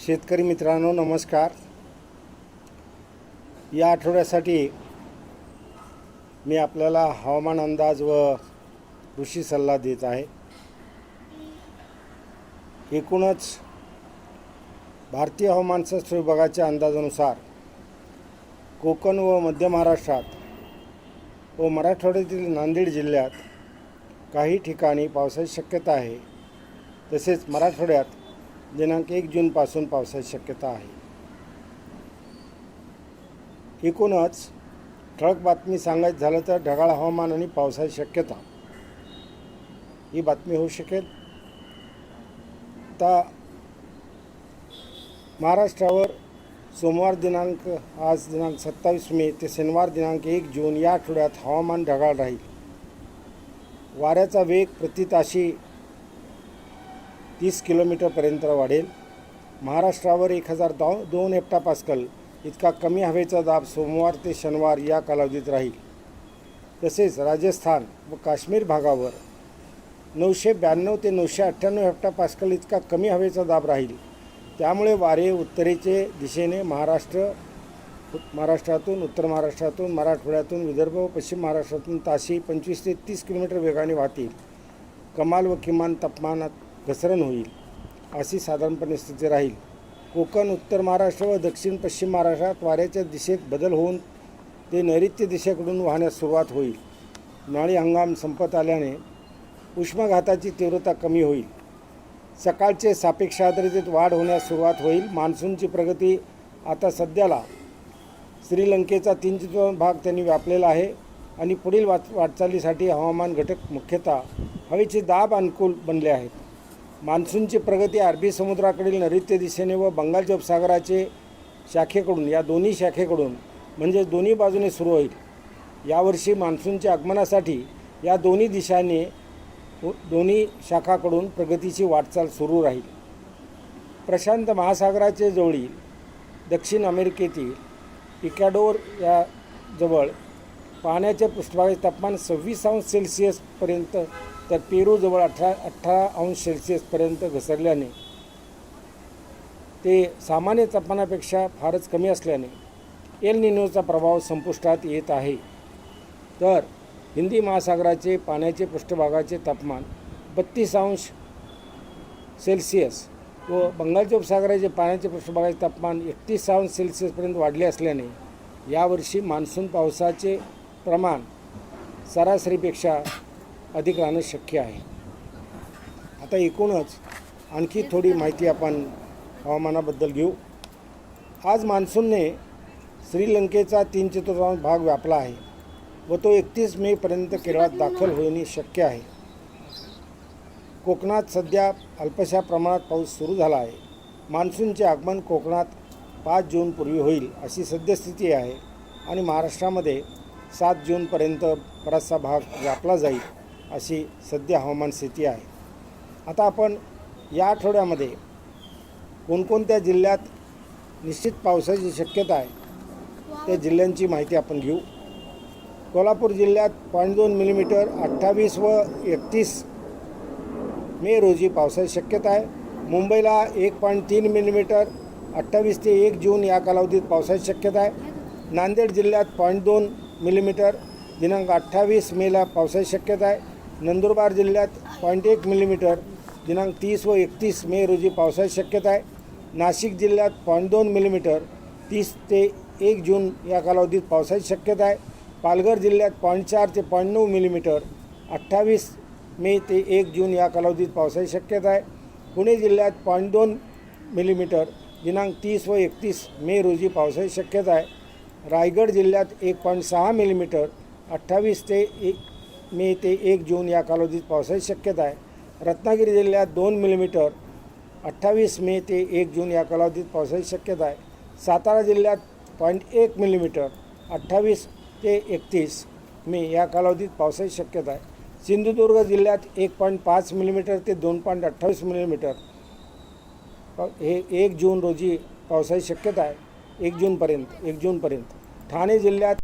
शेतकरी मित्रांनो नमस्कार. या आठवड्यासाठी मी आपल्याला हवामान अंदाज व कृषी सल्ला देत आहे. एकूणच भारतीय हवामानशास्त्र विभागाच्या अंदाजानुसार कोकण व मध्य महाराष्ट्रात व मराठवाड्यातील नांदेड जिल्ह्यात काही ठिकाणी पावसाची शक्यता आहे. तसेच मराठवाड्यात दिनांक एक जूनपासून पावसाची शक्यता आहे. एकूणच ठळक बातमी सांगायचं झालं तर ढगाळ हवामान आणि पावसाची शक्यता. ही बातमी होऊ शकेल. आता महाराष्ट्रावर सोमवार दिनांक आज दिनांक सत्तावीस मे ते शनिवार दिनांक एक जून या आठवड्यात हवामान ढगाळ राहील. वाऱ्याचा वेग प्रति ताशी तीस किलोमीटरपर्यंत वाढेल. महाराष्ट्रावर एक हजार दो दोन हेक्टापास्कल इतका कमी हवेचा दाब सोमवार ते शनिवार या कालावधीत राहील. तसेच राजस्थान व काश्मीर भागावर नऊशे ब्याण्णव ते नऊशे अठ्ठ्याण्णव हेक्टापास्कल इतका कमी हवेचा दाब राहील. त्यामुळे वारे उत्तरेचे दिशेने महाराष्ट्र महाराष्ट्रातून उत्तर महाराष्ट्रातून मराठवाड्यातून विदर्भ व पश्चिम महाराष्ट्रातून ताशी पंचवीस ते तीस किलोमीटर वेगाने वाहतील. कमाल व किमान तापमानात घसरण होईल. अशी साधारणपणे स्थिती राहील. कोकण उत्तर महाराष्ट्र व दक्षिण पश्चिम महाराष्ट्रात वाऱ्याच्या दिशेत बदल होऊन ते नैऋत्य दिशेकडून वाहण्यास सुरुवात होईल. उन्हाळी हंगाम संपत आल्याने उष्माघाताची तीव्रता कमी होईल. सकाळचे सापेक्ष आर्द्रतेत वाढ होण्यास सुरुवात होईल. मान्सूनची प्रगती आता सध्याला श्रीलंकेचा तीन भाग त्यांनी व्यापलेला आहे आणि पुढील वाट वाटचालीसाठी हवामान घटक मुख्यतः हवेचे दाब अनुकूल बनले आहेत. मान्सूनची प्रगती अरबी समुद्राकडील नैऋत्य दिशेने व बंगालच्या उपसागराचे शाखेकडून या दोन्ही शाखेकडून म्हणजे दोन्ही बाजूने सुरू होईल. यावर्षी मान्सूनच्या आगमनासाठी या दोन्ही दिशांनी दोन्ही शाखाकडून प्रगतीची वाटचाल सुरू राहील. प्रशांत महासागराचे जवळील दक्षिण अमेरिकेतील इकॅडोर या जवळ पाण्याच्या पृष्ठभागाचे तापमान सव्वीस अंश सेल्सिअसपर्यंत तर पेरूजवळ अठरा अठरा अंश सेल्सिअसपर्यंत घसरल्याने ते सामान्य तापमानापेक्षा फारच कमी असल्याने एल निनोचा प्रभाव संपुष्टात येत आहे. तर हिंदी महासागराचे पाण्याचे पृष्ठभागाचे तापमान बत्तीस अंश सेल्सिअस व बंगालच्या उपसागराचे पाण्याचे पृष्ठभागाचे तापमान एकतीस अंश सेल्सिअसपर्यंत वाढले असल्याने यावर्षी मान्सून पावसाचे प्रमाण सरासरीपेक्षा अधिक राहणं शक्य आहे. आता एकूणच आणखी थोडी माहिती आपण हवामानाबद्दल घेऊ. आज मान्सूनने श्रीलंकेचा तीन चतुर्थांश भाग व्यापला आहे व तो एकतीस मेपर्यंत केरळात दाखल होणे शक्य आहे. कोकणात सध्या अल्पशा प्रमाणात पाऊस सुरू झाला आहे. मान्सूनचे आगमन कोकणात पाच जूनपूर्वी होईल अशी सद्यस्थिती आहे आणि महाराष्ट्रामध्ये सात जूनपर्यंत बराचसा भाग व्यापला जाईल. अशी सध्या हवामान स्थिती आहे. आता आपण या आठवड्यामध्ये कोणकोणत्या जिल्ह्यात निश्चित पावसाची शक्यता आहे त्या जिल्ह्यांची माहिती आपण घेऊ. कोल्हापूर जिल्ह्यात पॉईंट दोन मिलीमीटर अठ्ठावीस व एकतीस मे रोजी पावसाची शक्यता आहे. मुंबईला एक पॉईंट तीन मिलीमीटर अठ्ठावीस ते एक जून या कालावधीत पावसाची शक्यता आहे. नांदेड जिल्ह्यात पॉईंट दोन मिलीमीटर दिनांक अठ्ठावीस मेला पावसाची शक्यता आहे. नंदुरबार जिल्ह्यात पॉईंट एक मिलीमीटर दिनांक तीस व एकतीस मे रोजी पावसाची शक्यता आहे. नाशिक जिल्ह्यात पॉईंट दोन मिलीमीटर तीस ते एक जून या कालावधीत पावसाची शक्यता आहे. पालघर जिल्ह्यात पॉईंट चार ते पॉईंट नऊ मिलीमीटर अठ्ठावीस मे ते एक जून या कालावधीत पावसाची शक्यता आहे. पुणे जिल्ह्यात पॉईंट दोन मिलीमीटर दिनांक तीस व एकतीस मे रोजी पावसाची शक्यता आहे. रायगड जिल्ह्यात एक पॉईंट सहा मिलीमीटर अठ्ठावीस ते एक मे ते एक जून या कालावधीत पावसाची शक्यता आहे. रत्नागिरी जिल्ह्यात दोन मिलीमीटर अठ्ठावीस मे ते एक जून या कालावधीत पावसाची शक्यता आहे. सातारा जिल्ह्यात पॉईंट एक मिलीमीटर अठ्ठावीस ते एकतीस मे या कालावधीत पावसाची शक्यता आहे. सिंधुदुर्ग जिल्ह्यात एक पॉईंट पाच मिलीमीटर ते दोन पॉईंट अठ्ठावीस मिलीमीटर हे एक जून रोजी पावसाची शक्यता आहे. एक जूनपर्यंत एक जूनपर्यंत. ठाणे जिल्ह्यात